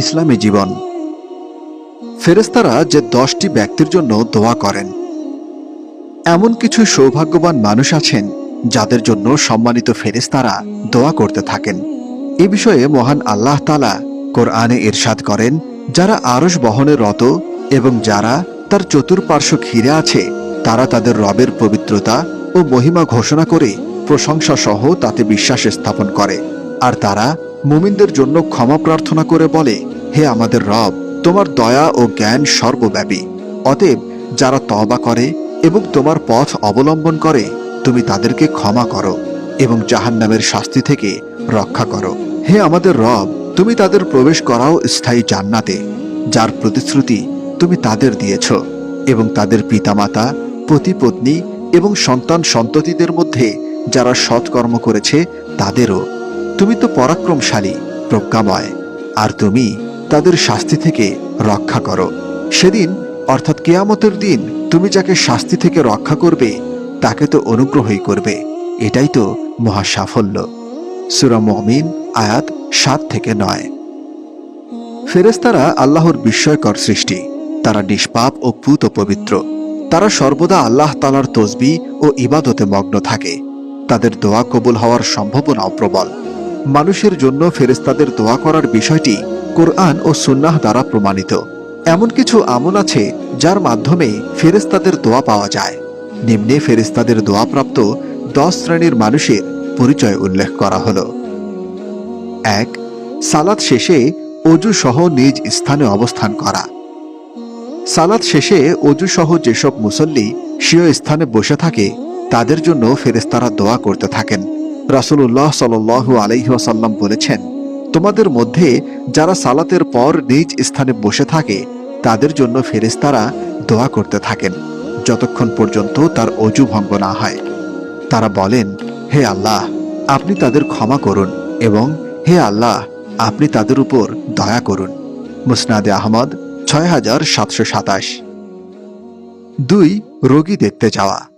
ইসলামী জীবন। ফেরেস্তারা যে দশটি ব্যক্তির জন্য দোয়া করেন, এমন কিছু সৌভাগ্যবান মানুষ আছেন যাদের জন্য সম্মানিত ফেরেস্তারা দোয়া করতে থাকেন। এ বিষয়ে মহান আল্লাহ তালা কোরআনে ইরশাদ করেন, যারা আরশ বহনে রত এবং যারা তার চতুর্পার্শ্ব ঘিরে আছে, তারা তাদের রবের পবিত্রতা ও মহিমা ঘোষণা করে প্রশংসা সহ তাতে বিশ্বাস স্থাপন করে। আর তারা মুমিনদের জন্য ক্ষমা প্রার্থনা করে বলে, হে আমাদের রব, তোমার দয়া ও জ্ঞান সর্বব্যাপী। অতএব যারা তবা করে এবং তোমার পথ অবলম্বন করে, তুমি তাদেরকে ক্ষমা করো এবং জাহান্নামের শাস্তি থেকে রক্ষা করো। হে আমাদের রব, তুমি তাদের প্রবেশ করাও স্থায়ী জান্নাতে, যার প্রতিশ্রুতি তুমি তাদের দিয়েছ এবং তাদের পিতামাতা, পতিপত্নী এবং সন্তান সন্ততিদের মধ্যে যারা সৎকর্ম করেছে, তাদেরও তুমি তো পরাক্রমশালী, প্রজ্ঞাময়, আর তুমি তাদের শাস্তি থেকে রক্ষা করো। সেদিন, অর্থাৎ কেয়ামতের দিন, তুমি যাকে শাস্তি থেকে রক্ষা করবে, তাকে তো অনুগ্রহই করবে। এটাই তো মহা সাফল্য সুরা মমিন, আয়াত সাত থেকে নয়। ফেরেস্তারা আল্লাহর বিস্ময়কর সৃষ্টি। তারা নিষ্পাপ ও পুত পবিত্র। তারা সর্বদা আল্লাহ তালার তসবি ও ইবাদতে মগ্ন থাকে। তাদের দোয়া কবুল হওয়ার সম্ভাবনাও প্রবল। মানুষের জন্য ফেরেস্তাদের দোয়া করার বিষয়টি কোরআন ও সুন্নাহ দ্বারা প্রমাণিত। এমন কিছু আমল আছে যার মাধ্যমে ফেরেস্তাদের দোয়া পাওয়া যায়। নিম্নে ফেরেস্তাদের দোয়াপ্রাপ্ত দশ শ্রেণির মানুষের পরিচয় উল্লেখ করা হল। এক সালাদ শেষে অজু সহ নিজ স্থানে অবস্থান করা। সালাদ শেষে অজু সহ যেসব মুসল্লি স্বীয় স্থানে বসে থাকে, তাদের জন্য ফেরেস্তারা দোয়া করতে থাকেন। রাসূলুল্লাহ সাল্লু আলাইহাসাল্লাম বলেছেন, তোমাদের মধ্যে যারা সালাতের পর নিজ স্থানে বসে থাকে, তাদের জন্য ফেরেস্তারা দোয়া করতে থাকেন, যতক্ষণ পর্যন্ত তার অজু ভঙ্গ না হয়। তারা বলেন, হে আল্লাহ, আপনি তাদের ক্ষমা করুন এবং হে আল্লাহ, আপনি তাদের উপর দয়া করুন। মুসনাদে আহমদ, ছয় হাজার সাতশো সাতাশ। দুই, রোগী দেখতে যাওয়া।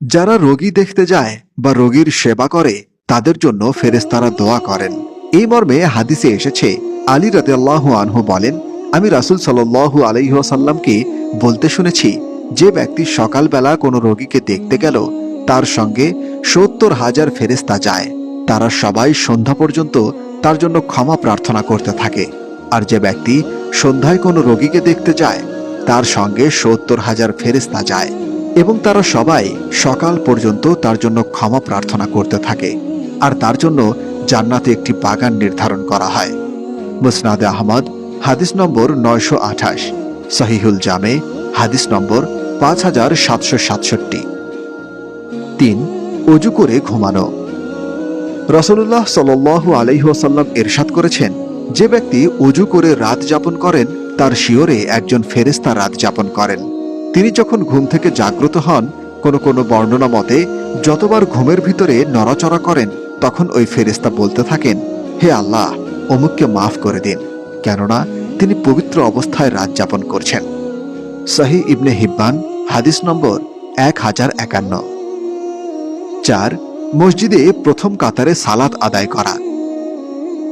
যারা রোগী দেখতে যায় বা রোগীর সেবা করে, তাদের জন্য ফেরেস্তারা দোয়া করেন। এই মর্মে হাদিসে এসেছে, আলী রাতেল্লাহ আনহু বলেন, আমি রাসুল সাল্লু আলাইসাল্লামকে বলতে শুনেছি, যে ব্যক্তি সকালবেলা কোনো রোগীকে দেখতে গেল, তার সঙ্গে সত্তর হাজার ফেরেস্তা যায়। তারা সবাই সন্ধ্যা পর্যন্ত তার জন্য ক্ষমা প্রার্থনা করতে থাকে। আর যে ব্যক্তি সন্ধ্যায় কোনো রোগীকে দেখতে যায়, তার সঙ্গে সত্তর হাজার ফেরেস্তা যায়। এবং তারা সবাই সকাল পর্যন্ত তার জন্য ক্ষমা প্রার্থনা করতে থাকে আর তার জন্য জান্নাতে একটি বাগান নির্ধারণ করা হয়। মুসনাদে আহমদ, হাদিস নম্বর নয়শো আঠাশ, সহিহুল জামে, হাদিস নম্বর পাঁচ হাজার সাতশো সাতষট্টি। তিন, অজু করে ঘুমানো। রসল্লাহ সাল আলহিহাসাল্লাম এরশাদ করেছেন, যে ব্যক্তি অজু করে রাত যাপন করেন, তার শিওরে একজন ফেরেস্তা রাত যাপন করেন। তিনি যখন ঘুম থেকে জাগ্রত হন, কোনো কোনো বর্ণনা মতে, যতবার ঘুমের ভিতরে নড়াচড়া করেন, তখন ওই ফেরেস্তা বলতে থাকেন, হে আল্লাহ, অমুককে মাফ করে দিন। কেননা, তিনি পবিত্র অবস্থায় রাত যাপন করছেন। সাহি ইবনে হিব্বান, হাদিস নম্বর এক হাজার একান্ন। চার, মসজিদে প্রথম কাতারে সালাত আদায় করা।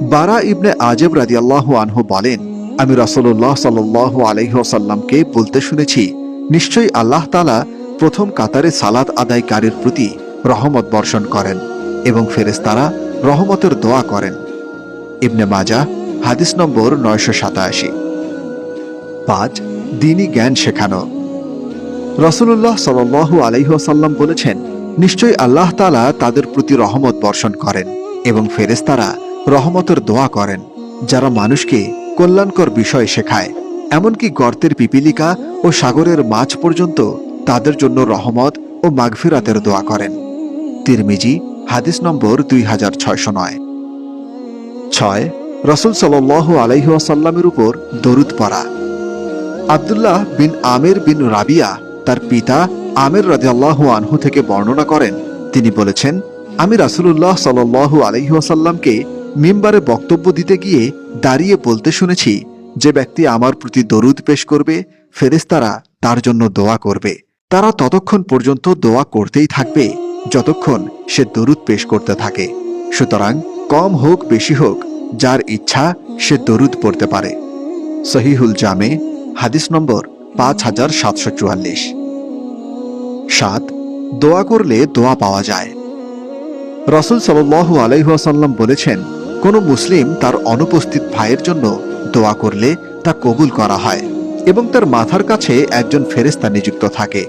বারা ইবনে আজেব রাদিয়াল্লাহু আনহু বলেন, আমি রসল্লাহ সাল আলহিহাসাল্লামকে বলতে শুনেছি নিশ্চয়ই আল্লাহ তালা প্রথম কাতারে সালাত আদায়কারীর প্রতি রহমত বর্ষণ করেন এবং ফেরেস্তারা রহমতের দোয়া করেন। ইবনে মাজা হাদিস নম্বর নয়শো সাতাশি। পাঁচ দিনই জ্ঞান শেখানো। রসুল্লাহ সাল আলহিহাসাল্লাম বলেছেন, নিশ্চয়ই আল্লাহ তালা তাদের প্রতি রহমত বর্ষণ করেন এবং ফেরেস্তারা রহমতের দোয়া করেন, যারা মানুষকে কল্যাণকর বিষয় শেখায়। এমনকি গর্তের পিপিলিকা ও সাগরের মাছ পর্যন্ত তাদের জন্য রহমত ও মাগফিরাতের দোয়া করেন। তিরমিজি, হাদিস নম্বর দুই হাজার ছয়শো নয়। ছয়, রসুল সাল আলাইহাসাল্লামের উপর দরুদ পড়া। আবদুল্লাহ বিন আমের বিন রাবিয়া তার পিতা আমের রাজিয়াল্লাহ আনহু থেকে বর্ণনা করেন। তিনি বলেছেন, আমি রাসুল্লাহ সাল আলহিহাসাল্লামকে মিম্বারে বক্তব্য দিতে গিয়ে দাঁড়িয়ে বলতে শুনেছি যে ব্যক্তি আমার প্রতি দরুদ পেশ করবে ফেরেস্তারা তার জন্য দোয়া করবে। তারা ততক্ষণ পর্যন্ত দোয়া করতেই থাকবে, যতক্ষণ সে দরুদ পেশ করতে থাকে। সুতরাং কম হোক বেশি হোক, যার ইচ্ছা সে দরুদ পড়তে পারে। সহিহুল জামে, হাদিস নম্বর পাঁচ হাজার সাতশো চুয়াল্লিশ। সাত, দোয়া করলে দোয়া পাওয়া যায়। রসুল সাল্লাহ আলাইহাসাল্লাম বলেছেন, কোনো মুসলিম তার অনুপস্থিত ভাইয়ের জন্য দোয়া করলে তা কবুল করা হয় এবং তার মাথার কাছে একজন ফেরেস্তা নিযুক্ত থাকে।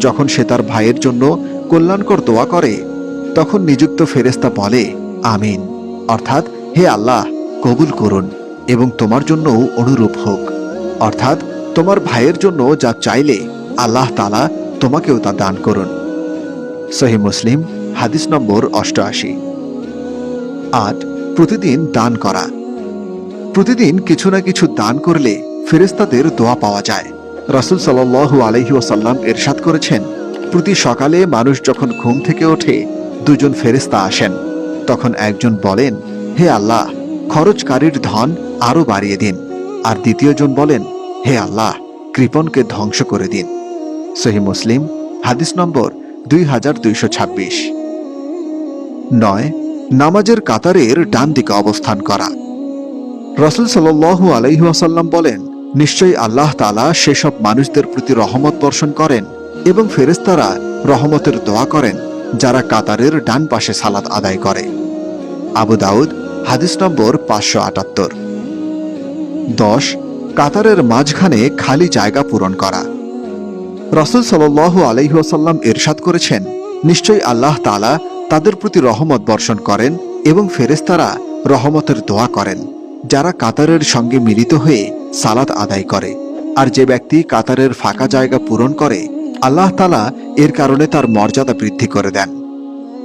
যখন সে তার ভাইয়ের জন্য কল্যাণকর দোয়া করে, তখন নিযুক্ত ফেরেস্তা বলে, আমিন। অর্থাৎ, হে আল্লাহ, কবুল করুন এবং তোমার জন্যও অনুরূপ হোক। অর্থাৎ, তোমার ভাইয়ের জন্য যা চাইলে আল্লাহ তালা তোমাকেও তা দান করুন। সহি মুসলিম, হাদিস নম্বর অষ্টআশি। আট প্রতিদিন দান করা। প্রতিদিন কিছু না কিছু দান করলে ফেরেস্তাদের দোয়া পাওয়া যায়। রাসুল সাল্লাহ আলহি ওসাল্লাম এরশাদ করেছেন, প্রতি সকালে মানুষ যখন ঘুম থেকে ওঠে, দুজন ফেরেস্তা আসেন। তখন একজন বলেন, হে আল্লাহ, খরচকারীর ধন আরও বাড়িয়ে দিন। আর দ্বিতীয়জন বলেন, হে আল্লাহ, কৃপণকে ধ্বংস করে দিন। সহি মুসলিম, হাদিস নম্বর দুই হাজার দুইশো ছাব্বিশ। নয়, নামাজের কাতারের ডান দিকে অবস্থান করা। রসুল সাল্লু আলাইহাসাল্লাম বলেন, নিশ্চয়ই আল্লাহ তালা সেসব মানুষদের প্রতি রহমত বর্ষণ করেন এবং ফেরেস্তারা রহমতের দোয়া করেন, যারা কাতারের ডান পাশে সালাত আদায় করে। আবু দাউদ, হাদিস নম্বর পাঁচশো আটাত্তর। দশ, কাতারের মাঝখানে খালি জায়গা পূরণ করা। রসুল সাল্লাহ আলহিহাসাল্লাম এরশাদ করেছেন, নিশ্চয়ই আল্লাহ তালা তাদের প্রতি রহমত বর্ষণ করেন এবং ফেরেস্তারা রহমতের দোয়া করেন। যারা কাতারের সঙ্গে মিলিত হয়ে সালাত আদায় করে, আর যে ব্যক্তি কাতারের ফাঁকা জায়গা পূরণ করে, আল্লাহ তালা এর কারণে তার মর্যাদা বৃদ্ধি করে দেন।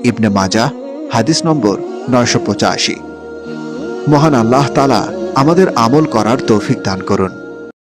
ইবনে মাজা হাদিস নম্বর নয়শো পঁচাশি। মহান আল্লাহ তালা আমাদের আমল করার তৌফিক দান করুন।